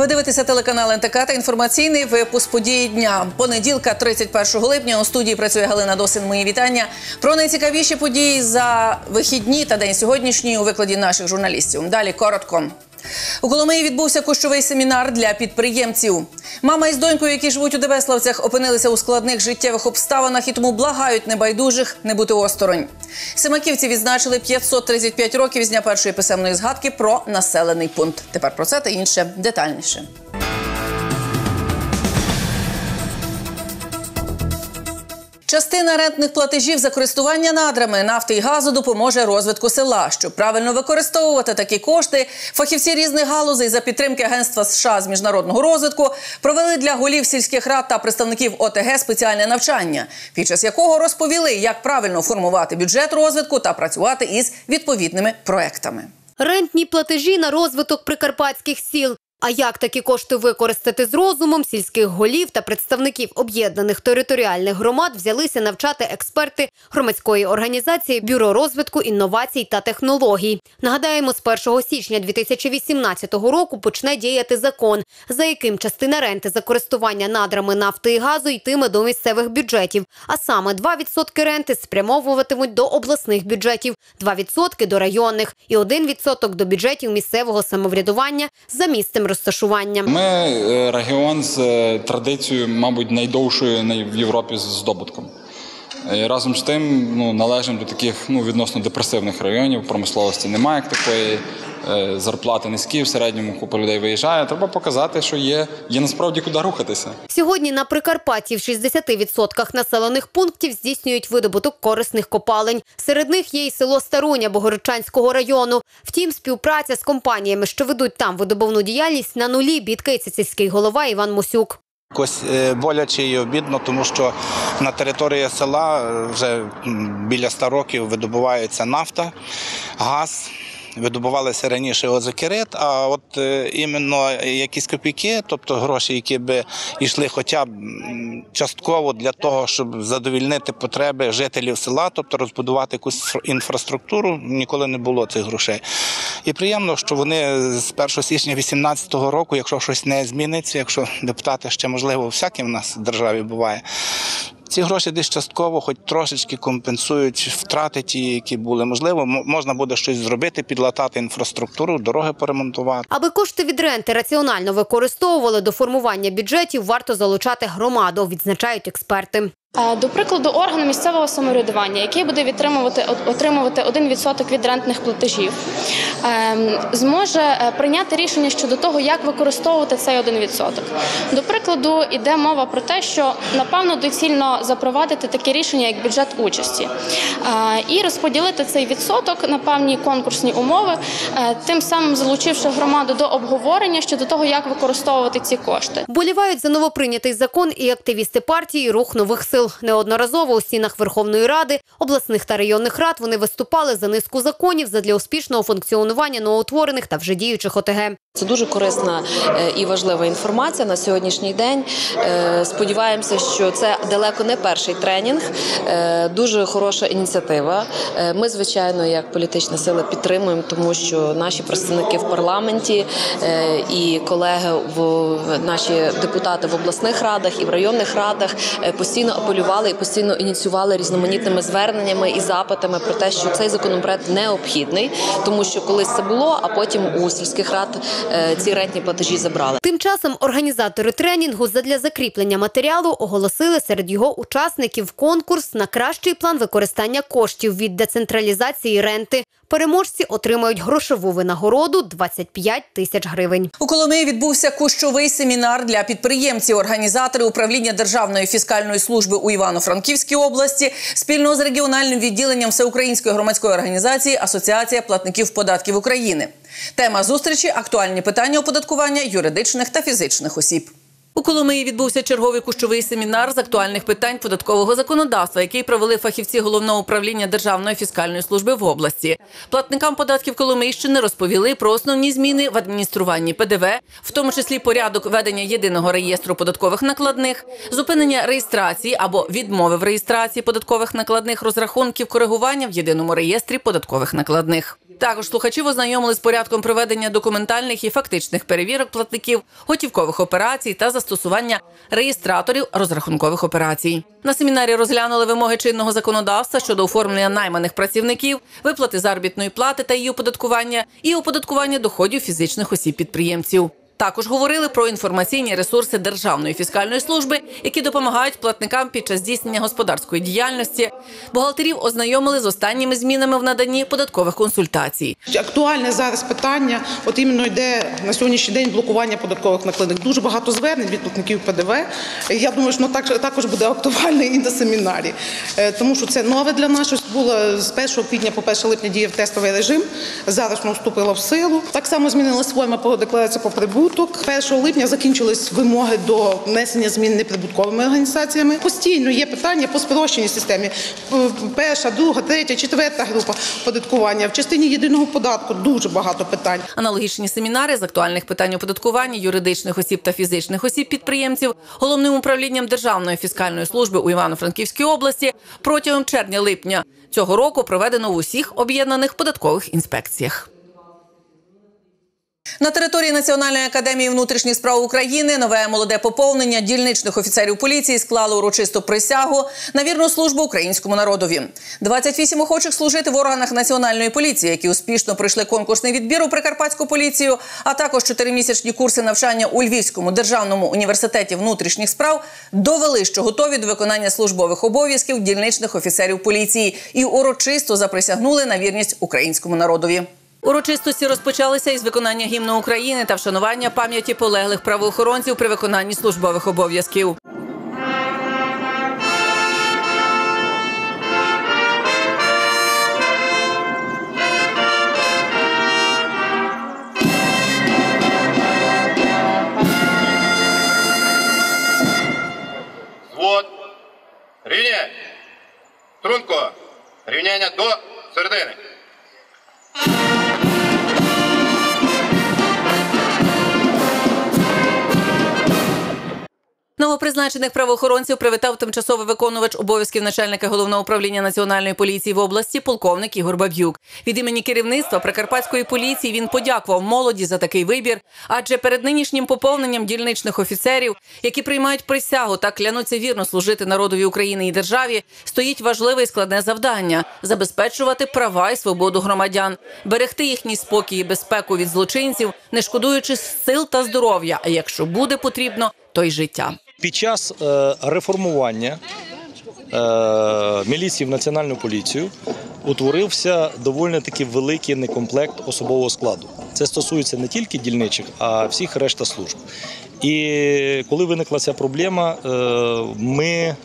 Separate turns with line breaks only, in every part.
Ви дивитеся телеканал НТК та інформаційний випуск події дня. Понеділка, 31 липня. У студії працює Галина Досин. Мої вітання. Про найцікавіші події за вихідні та день сьогоднішній у викладі наших журналістів. Далі коротко. У Коломиї відбувся кущовий семінар для підприємців. Мама із донькою, які живуть у Дебеславцях, опинилися у складних життєвих обставинах і тому благають небайдужих не бути осторонь. Семаківці відзначили 535 років з дня першої писемної згадки про населений пункт. Тепер про це та інше детальніше. Частина рентних платежів за користування надрами нафти і газу допоможе розвитку села. Щоб правильно використовувати такі кошти, фахівці різних галузей за підтримки Агентства США з міжнародного розвитку провели для голів сільських рад та представників ОТГ спеціальне навчання, під час якого розповіли, як правильно формувати бюджет розвитку та працювати із відповідними проектами.
Рентні платежі на розвиток прикарпатських сіл. А як такі кошти використати з розумом, сільських голів та представників об'єднаних територіальних громад взялися навчати експерти громадської організації Бюро розвитку інновацій та технологій. Нагадаємо, з 1 січня 2018 року почне діяти закон, за яким частина ренти за користування надрами нафти і газу йтиме до місцевих бюджетів. А саме 2% ренти спрямовуватимуть до обласних бюджетів, 2% до районних і 1% до бюджетів місцевого самоврядування за місцем розташування.
Ми е, регіон з е, традицією, мабуть, найдовшою най- в Європі з здобутком. І разом з тим ну, належимо до таких ну, відносно депресивних районів. Промисловості немає як такої, е, зарплати низькі, в середньому купа людей виїжджає. Треба показати, що є, є насправді куди рухатися.
Сьогодні на Прикарпатті в 60% населених пунктів здійснюють видобуток корисних копалень. Серед них є й село Старуня Богородчанського району. Втім, співпраця з компаніями, що ведуть там видобувну діяльність, на нулі бідкається сільський голова Іван Мусюк.
Якось е, боляче і обідно, тому що на території села е, вже біля 100 років видобувається нафта, газ. Видобувалися раніше озокерит, а от е, іменно якісь копійки, тобто гроші, які би йшли хоча б частково для того, щоб задовільнити потреби жителів села, тобто розбудувати якусь інфраструктуру, ніколи не було цих грошей. І приємно, що вони з 1 січня 2018 року, якщо щось не зміниться, якщо депутати ще можливо всяке в нас в державі буває. Ці гроші десь частково, хоч трошечки компенсують втрати, ті, які були. Можливо, можна буде щось зробити, підлатати інфраструктуру, дороги поремонтувати.
Аби кошти від ренти раціонально використовували до формування бюджетів, варто залучати громаду, відзначають експерти.
Е, До прикладу, орган місцевого самоврядування, який буде отримувати 1% від рентних платежів, ем, зможе е, прийняти рішення щодо того, як використовувати цей 1%. До прикладу, йде мова про те, що напевно доцільно запровадити таке рішення, як бюджет участі, Е, і розподілити цей відсоток на певні конкурсні умови, тим самим залучивши громаду до обговорення щодо того, як використовувати ці кошти.
Болівають за новоприйнятий закон і активісти партії Рух нових сил. Неодноразово у стінах Верховної Ради, обласних та районних рад вони виступали за низку законів задля успішного функціонування новоутворених та вже діючих ОТГ.
Це дуже корисна е, і важлива інформація на сьогоднішній день. Е, Сподіваємося, що це далеко не перший тренінг, е, дуже хороша ініціатива. Ми, звичайно, як політична сила підтримуємо, тому що наші представники в парламенті і колеги в наші депутати в обласних радах і в районних радах постійно апелювали і постійно ініціювали різноманітними зверненнями і запитами про те, що цей законопроект необхідний, тому що колись це було, а потім у сільських рад ці рентні платежі забрали.
Тим часом організатори тренінгу задля закріплення матеріалу оголосили серед його учасників конкурс на кращий план використання коштів від децентралізації ренти. Переможці отримають грошову винагороду 25 тисяч гривень.
У Коломиї відбувся кущовий семінар для підприємців. Організатори управління Державної фіскальної служби у Івано-Франківській області спільно з регіональним відділенням Всеукраїнської громадської організації Асоціація платників податків України. Тема зустрічі актуальні питання оподаткування юридичних та фізичних осіб. У Коломиї відбувся черговий кущовий семінар з актуальних питань податкового законодавства, який провели фахівці головного управління Державної фіскальної служби в області. Платникам податків Коломийщини розповіли про основні зміни в адмініструванні ПДВ, в тому числі порядок ведення єдиного реєстру податкових накладних, зупинення реєстрації або відмови в реєстрації податкових накладних розрахунків коригування в єдиному реєстрі податкових накладних. Також слухачів ознайомили з порядком проведення документальних і фактичних перевірок платників, готівкових операцій та застосування реєстраторів розрахункових операцій. На семінарі розглянули вимоги чинного законодавства щодо оформлення найманих працівників, виплати заробітної плати та її оподаткування і оподаткування доходів фізичних осіб підприємців. Також говорили про інформаційні ресурси Державної фіскальної служби, які допомагають платникам під час здійснення господарської діяльності. Бухгалтерів ознайомили з останніми змінами в наданні податкових консультацій.
Актуальне зараз питання, от іменно йде на сьогоднішній день блокування податкових накладних. Дуже багато звернень від платників ПДВ. Я думаю, що так, також буде актуальне і на семінарі, Е, тому що це нове для нас. Щось було з 1 квітня по 1 липня діяв тестовий режим. Зараз воно вступило в силу. Так само змінилась форма по декларації по прибуток. 1 липня закінчились вимоги до внесення змін неприбутковими організаціями. Постійно є питання по спрощеній системі. Е, Перша, друга, третя, четверта група податкування. В частині єдиного податку дуже багато питань.
Аналогічні семінари з актуальних питань оподаткування юридичних осіб та фізичних осіб підприємців головним управлінням Державної фіскальної служби у Івано-Франківській області протягом червня-липня цього року проведено в усіх об'єднаних податкових інспекціях. На території Національної академії внутрішніх справ України нове молоде поповнення дільничних офіцерів поліції склало урочисту присягу на вірну службу українському народові. 28 охочих служити в органах національної поліції, які успішно пройшли конкурсний відбір у прикарпатську поліцію, а також чотиримісячні курси навчання у Львівському державному університеті внутрішніх справ довели, що готові до виконання службових обов'язків дільничних офіцерів поліції і урочисто заприсягнули на вірність українському народові. Урочистості розпочалися із виконання гімну України та вшанування пам'яті полеглих правоохоронців при виконанні службових обов'язків. Новопризначених правоохоронців привітав тимчасовий виконувач обов'язків начальника головного управління національної поліції в області, полковник Ігор Баб'юк. Від імені керівництва прикарпатської поліції він подякував молоді за такий вибір. Адже перед нинішнім поповненням дільничних офіцерів, які приймають присягу та клянуться вірно служити народові України і державі, стоїть важливе і складне завдання забезпечувати права і свободу громадян, берегти їхній спокій і безпеку від злочинців, не шкодуючи сил та здоров'я. А якщо буде потрібно, то й життя.
Під час е, реформування е, міліції в національну поліцію утворився доволі таки великий некомплект особового складу. Це стосується не тільки дільничих, а всіх решта служб. І коли виникла ця проблема, е, ми,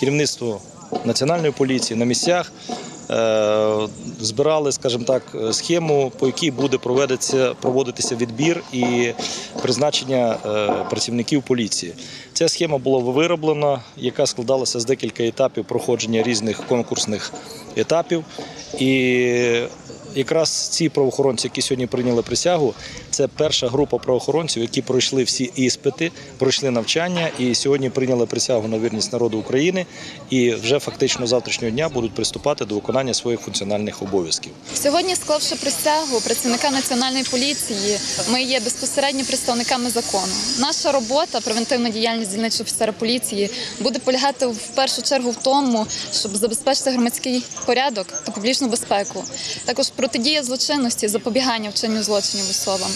керівництво національної поліції на місцях. Е, Збирали, скажімо так, схему, по якій буде проводитися, відбір і призначення е, працівників поліції. Ця схема була вироблена, яка складалася з декілька етапів проходження різних конкурсних етапів. І якраз ці правоохоронці, які сьогодні прийняли присягу, це перша група правоохоронців, які пройшли всі іспити, пройшли навчання і сьогодні прийняли присягу на вірність народу України і вже фактично завтрашнього дня будуть приступати до виконання своїх функціональних обов'язків.
Сьогодні, склавши присягу працівника національної поліції, ми є безпосередньо представниками закону. Наша робота, превентивна діяльність дільничого офіцера поліції, буде полягати в першу чергу в тому, щоб забезпечити громадський порядок та публічну безпеку. Також протидія злочинності, запобігання вчиненню злочинів особам,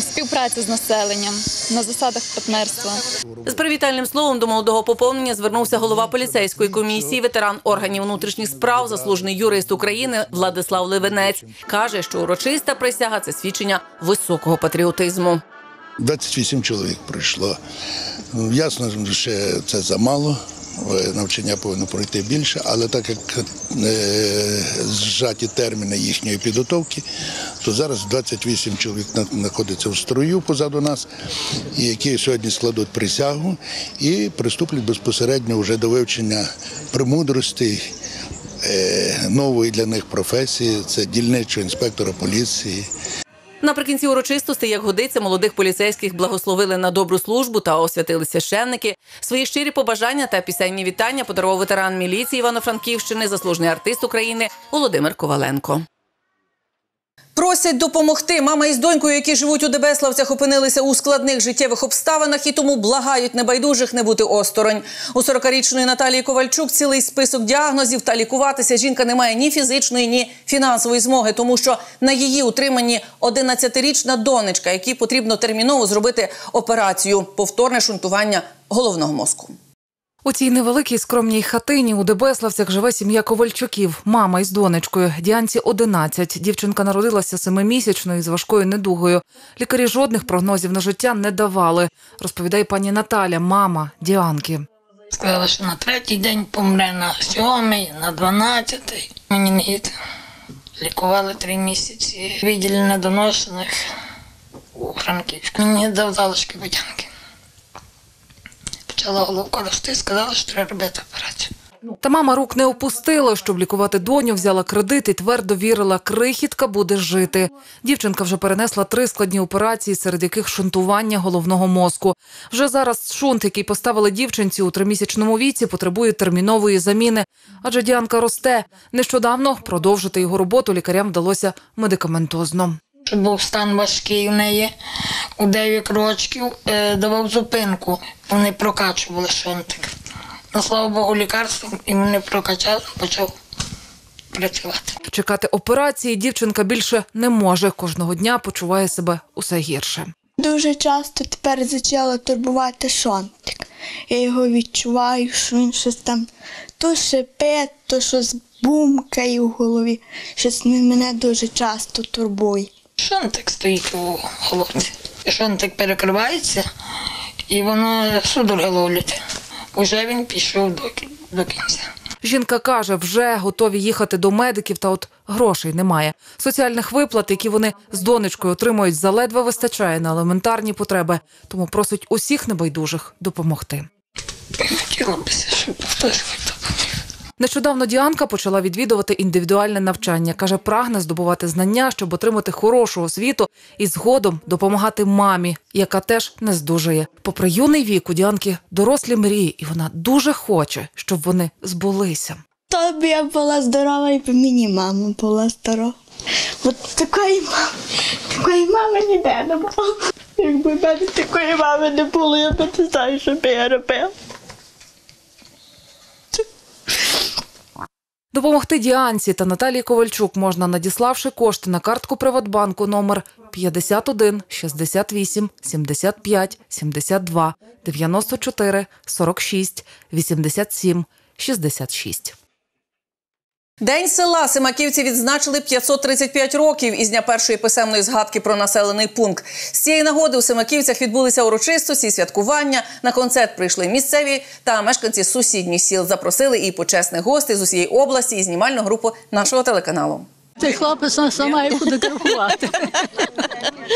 співпраця з населенням на засадах партнерства.
З привітальним словом до молодого поповнення звернувся голова поліцейської комісії, ветеран органів внутрішніх справ, заслужений юрист України Владислав Левенець. каже, що урочиста присяга це свідчення високого патріотизму.
28 чоловік прийшло. Ясно, що це замало, навчання повинно пройти більше, але так як е, зжаті терміни їхньої підготовки, то зараз 28 чоловік знаходиться в строю позаду нас, які сьогодні складуть присягу і приступлять безпосередньо вже до вивчення премудростей е, нової для них професії це дільничого інспектора поліції.
Наприкінці урочистостей, як годиться, молодих поліцейських благословили на добру службу та освятили священники. Свої щирі побажання та пісенні вітання подарував ветеран міліції Івано-Франківщини, заслужений артист України Володимир Коваленко. Просять допомогти. Мама із донькою, які живуть у Дебеславцях, опинилися у складних життєвих обставинах і тому благають небайдужих не бути осторонь. У 40-річної Наталії Ковальчук цілий список діагнозів та лікуватися жінка не має ні фізичної, ні фінансової змоги, тому що на її утриманні 11-річна донечка, якій потрібно терміново зробити операцію повторне шунтування головного мозку.
У цій невеликій скромній хатині у Дебеславцях живе сім'я Ковальчуків, мама із донечкою. Діанці 11. Дівчинка народилася семимісячною з важкою недугою. Лікарі жодних прогнозів на життя не давали, розповідає пані Наталя, мама Діанки.
Сказали, що на третій день помре на сьомий, на дванадцятий. Мені не. Лікували три місяці. Відділі недоношених у Франківську. Мені дав залишки водянки. Почала головка рости, сказали, що треба робити операцію.
Та мама рук не опустила, щоб лікувати доню, взяла кредит і твердо вірила, крихітка буде жити. Дівчинка вже перенесла три складні операції, серед яких шунтування головного мозку. Вже зараз шунт, який поставили дівчинці у тримісячному віці, потребує термінової заміни, адже Діанка росте. Нещодавно продовжити його роботу лікарям вдалося медикаментозно.
Що був стан важкий у неї у 9 років, е, давав зупинку. Вони прокачували шонтик. Ну, слава Богу, лікарство і мене прокачали, почав працювати.
Чекати операції дівчинка більше не може. Кожного дня почуває себе усе гірше.
Дуже часто тепер почала турбувати шонтик. Я його відчуваю, що він щось там то шипить, то щось бумкає в голові. Щось мене дуже часто турбує.
Шонтик стоїть у головці. Шонтик перекривається і воно судороги ловлять. Уже він пішов до, до кінця.
Жінка каже, вже готові їхати до медиків, та от грошей немає. Соціальних виплат, які вони з донечкою отримують, заледве вистачає на елементарні потреби, тому просить усіх небайдужих допомогти.
Хотілося б, щоб хтось хоч.
Нещодавно Діанка почала відвідувати індивідуальне навчання. Каже, прагне здобувати знання, щоб отримати хорошу освіту і згодом допомагати мамі, яка теж не здужує. Попри юний вік у Діанки дорослі мрії, і вона дуже хоче, щоб вони збулися.
То б я була здорова, і б мені мама була здорова. От такої мами, такої мами ніде не було. Якби в мене такої мами не було, я б не знаю, що б я робила.
Допомогти Діанці та Наталії Ковальчук можна, надіславши кошти на картку Приватбанку номер 51 68 75 72 94 46 87 66.
День села Симаківці відзначили 535 років із дня першої писемної згадки про населений пункт. З цієї нагоди у Симаківцях відбулися урочистості, святкування. На концерт прийшли місцеві та мешканці сусідніх сіл. Запросили і почесних гостей з усієї області і знімальну групу нашого телеканалу.
Цей хлопець нас має фотографувати.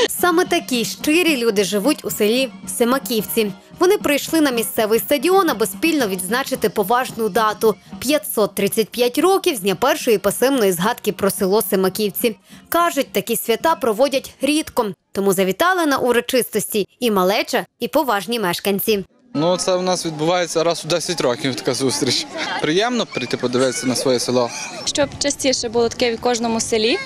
Саме такі щирі люди живуть у селі Семаківці. Вони прийшли на місцевий стадіон, аби спільно відзначити поважну дату 535 років з дня першої писемної згадки про село Семаківці. Кажуть, такі свята проводять рідко, тому завітали на урочистості і малеча, і поважні мешканці.
Ну, це в нас відбувається раз у 10 років така зустріч. Приємно прийти подивитися на своє село.
щоб частіше було таке в кожному селі.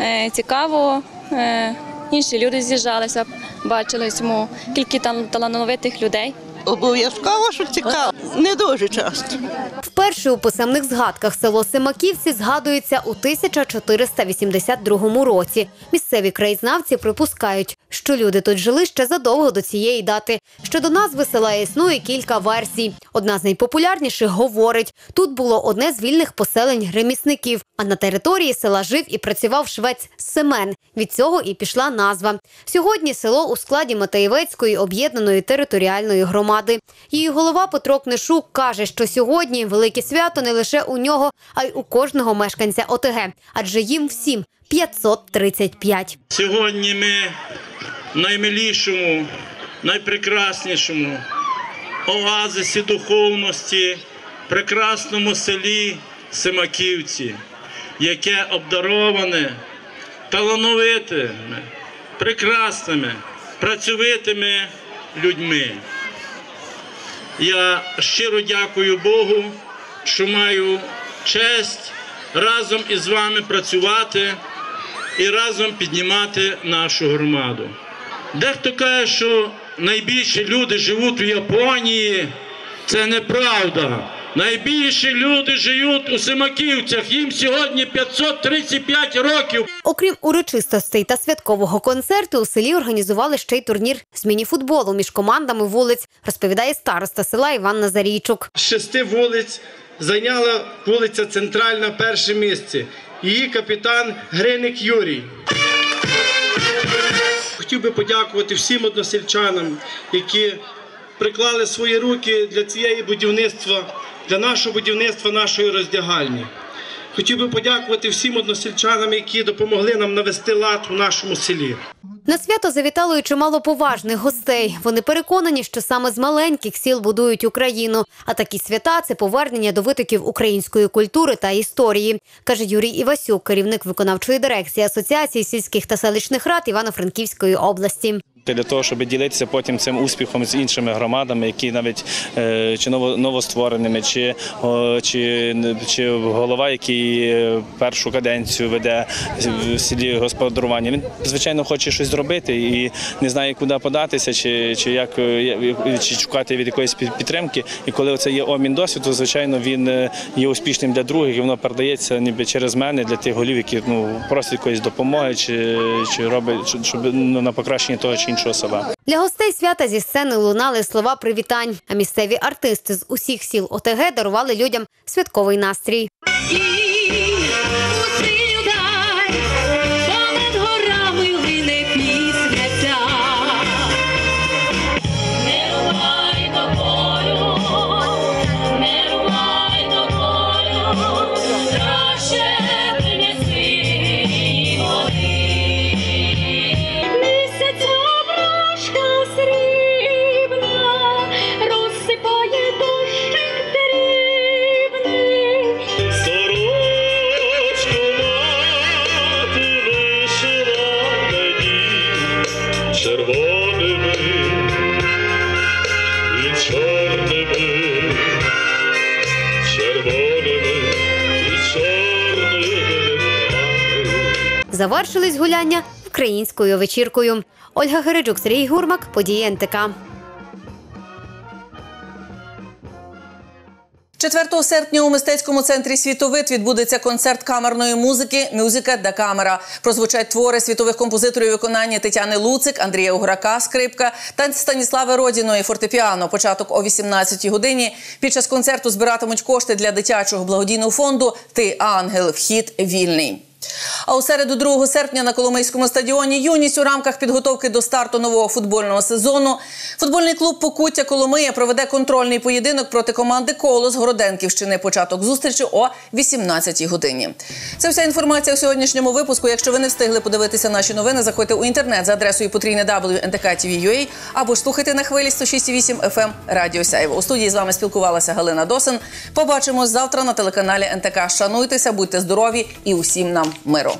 Е, Цікаво, е, інші люди з'їжджалися, бачили цьому кількість талановитих людей.
Обов'язково, що цікаво. Не дуже часто.
Вперше у писемних згадках село Семаківці згадується у 1482 році. Місцеві краєзнавці припускають, що люди тут жили ще задовго до цієї дати. Щодо назви села існує кілька версій. Одна з найпопулярніших говорить: тут було одне з вільних поселень ремісників, а на території села жив і працював швець Семен. Від цього і пішла назва. Сьогодні село у складі Матеєвецької об'єднаної територіальної громади. Її голова Петро Книж Онишук каже, що сьогодні велике свято не лише у нього, а й у кожного мешканця ОТГ, адже їм всім 535.
Сьогодні ми наймилішому, найпрекраснішому оазисі духовності, прекрасному селі Семаківці, яке обдароване талановитими, прекрасними, працьовитими людьми. Я щиро дякую Богу, що маю честь разом із вами працювати і разом піднімати нашу громаду. Дехто каже, що найбільші люди живуть в Японії. Це неправда. Найбільші люди живуть у Семаківцях. Їм сьогодні 535 років.
Окрім урочистостей та святкового концерту, у селі організували ще й турнір з мініфутболу між командами вулиць, розповідає староста села Іван Назарійчук.
З шести вулиць зайняла вулиця Центральна перше місце. Її капітан Гриник Юрій. Хотів би подякувати всім односельчанам, які приклали свої руки для цієї будівництва, для нашого будівництва нашої роздягальні. Хотів би подякувати всім односельчанам, які допомогли нам навести лад у нашому селі.
На свято завітало й чимало поважних гостей. Вони переконані, що саме з маленьких сіл будують Україну. А такі свята це повернення до витоків української культури та історії, каже Юрій Івасюк, керівник виконавчої дирекції Асоціації сільських та селищних рад Івано-Франківської області.
для того, щоб ділитися потім цим успіхом з іншими громадами, які навіть е, чи ново, новоствореними, чи, чи, чи голова, який е, першу каденцію веде в селі господарування. Він звичайно хоче щось зробити і не знає, куди податися, чи, чи як е, чи шукати від якоїсь підтримки. І коли це є обмін досвіду, звичайно, він е, є успішним для других, і воно передається ніби через мене для тих голів, які ну просять якоїсь допомоги, чи, чи робить щоб- ну, на покращення того чи іншого села.
Для гостей свята зі сцени лунали слова привітань. А місцеві артисти з усіх сіл ОТГ дарували людям святковий настрій. Завершились гуляння українською вечіркою. Ольга Гереджук, Сергій Гурмак, події НТК.
4 серпня у мистецькому центрі Світовид відбудеться концерт камерної музики Мюзика да камера. Прозвучать твори світових композиторів виконання Тетяни Луцик, Андрія Уграка, скрипка та Станіслави Родіної фортепіано. Початок о 18-й годині. Під час концерту збиратимуть кошти для дитячого благодійного фонду Ти ангел. Вхід вільний. А у середу 2 серпня на Коломийському стадіоні Юність у рамках підготовки до старту нового футбольного сезону футбольний клуб Покуття Коломия проведе контрольний поєдинок проти команди Колос Городенківщини. Початок зустрічі о 18-й годині. Це вся інформація у сьогоднішньому випуску. Якщо ви не встигли подивитися наші новини, заходьте у інтернет за адресою потрійне WNTK.TV.ua або слухайте на хвилі 106,8 FM Радіо Сяйво. У студії з вами спілкувалася Галина Досин. Побачимось завтра на телеканалі НТК. Шануйтеся, будьте здорові і усім нам миру.